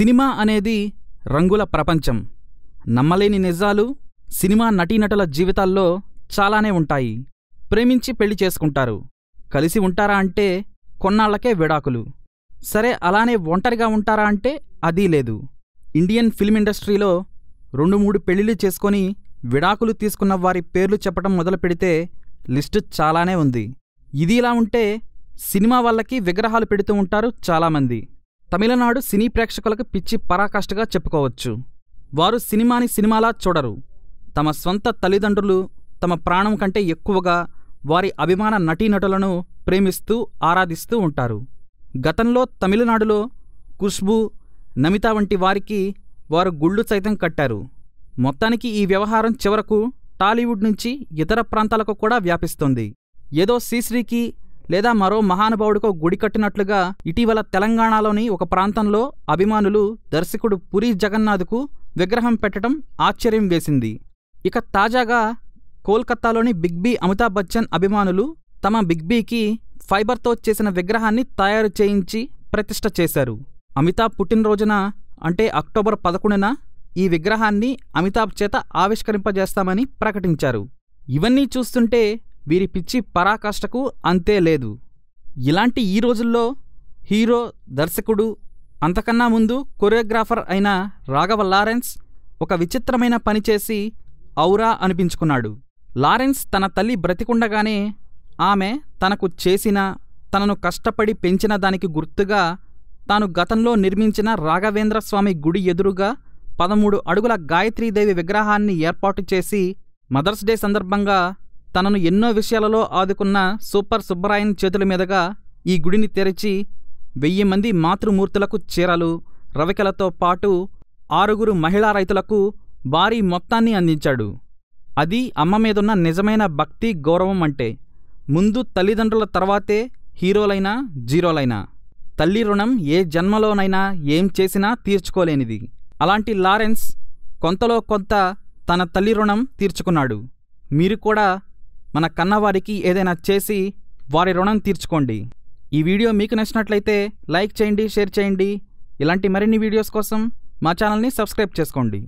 Cinema అనేది రంగుల ప్రపంచం. నమ్మలేని నిజాలు సినిమా నటీనటుల జీవితాల్లో చాలానే ఉంటాయి. ప్రేమించి పెళ్ళి చేసుకుంటారు. కలిసి ఉంటారా అంటే కొన్నాళ్ళకే విడాకులు. సరే అలానే ఒంటరిగా ఉంటారా అంటే అదీ లేదు. ఇండియన్ ఫిల్మ్ ఇండస్ట్రీలో రెండు మూడు పెళ్ళిళ్ళు చేసుకొని విడాకులు తీసుకున్న వారి పేర్లు చెప్పడం మొదలు పెడితే లిస్టు చాలానే ఉంది. ఇది ఇలా ఉంటే సినిమా వాళ్ళకి విగ్రహాలు పెడుతూ ఉంటారు చాలామంది. తమిళనాడు సినీ ప్రేక్షకులకు పిచ్చి పరాకాష్ఠగా చెప్పుకోవచ్చు. వారు సినిమాని సినిమాలా చూడరు. తమ స్వంత తల్లిదండ్రులు తమ ప్రాణం కంటే ఎక్కువగా వారి అభిమాన నటీనటులను ప్రేమిస్తూ ఆరాధిస్తూ ఉంటారు. గతంలో తమిళనాడులో ఖుష్బూ నమిత వంటి వారికి వారు గుళ్ళు సైతం కట్టారు. మొత్తానికి ఈ వ్యవహారం చివరకు టాలీవుడ్ నుంచి ఇతర ప్రాంతాలకు కూడా వ్యాపిస్తుంది. ఏదో శ్రీశ్రీకి లేదా మరో మహానుభావుడికో గుడి కట్టినట్లుగా ఇటీవల తెలంగాణలోని ఒక ప్రాంతంలో అభిమానులు దర్శకుడు పురి జగన్నాథ్కు విగ్రహం పెట్టడం ఆశ్చర్యం వేసింది. ఇక తాజాగా కోల్కతాలోని బిగ్ బీ అమితాబ్ బచ్చన్ అభిమానులు తమ బిగ్ బీకి ఫైబర్తో చేసిన విగ్రహాన్ని తయారు చేయించి ప్రతిష్ఠ చేశారు. అమితాబ్ పుట్టినరోజున అంటే అక్టోబర్ పదకొండున ఈ విగ్రహాన్ని అమితాబ్ చేత ఆవిష్కరింపజేస్తామని ప్రకటించారు. ఇవన్నీ చూస్తుంటే వీరి పిచ్చి పరాకాష్ఠకు అంతే లేదు. ఇలాంటి ఈ రోజుల్లో హీరో దర్శకుడు అంతకన్నా ముందు కొరియోగ్రాఫర్ అయిన రాఘవ లారెన్స్ ఒక విచిత్రమైన పని చేసి ఔరా అనిపించుకున్నాడు. లారెన్స్ తన తల్లి బ్రతికుండగానే ఆమె తనకు చేసిన తనను కష్టపడి పెంచిన దానికి గుర్తుగా తాను గతంలో నిర్మించిన రాఘవేంద్ర స్వామి గుడి ఎదురుగా పదమూడు అడుగుల గాయత్రీదేవి విగ్రహాన్ని ఏర్పాటు చేసి మదర్స్ డే సందర్భంగా తనను ఎన్నో విషయాలలో ఆదుకున్న సూపర్ సుబ్బరాయన్ చేతుల మీదుగా ఈ గుడిని తెరిచి వెయ్యి మంది మాతృమూర్తులకు చీరలు రవికలతో పాటు ఆరుగురు మహిళా రైతులకు భారీ మొత్తాన్ని అందించాడు. అది అమ్మ మీదున్న నిజమైన భక్తి గౌరవం అంటే ముందు తల్లిదండ్రుల తర్వాతే హీరోలైనా జీరోలైనా. తల్లి రుణం ఏ జన్మలోనైనా ఏం చేసినా తీర్చుకోలేనిది. అలాంటి లారెన్స్ కొంతలో కొంత తన తల్లి రుణం తీర్చుకున్నాడు. మీరు కూడా మన కన్నవారికి ఏదైనా చేసి వారి రుణం తీర్చుకోండి. ఈ వీడియో మీకు నచ్చినట్లయితే లైక్ చేయండి షేర్ చేయండి. ఇలాంటి మరిన్ని వీడియోస్ కోసం మా ఛానల్ని సబ్స్క్రైబ్ చేసుకోండి.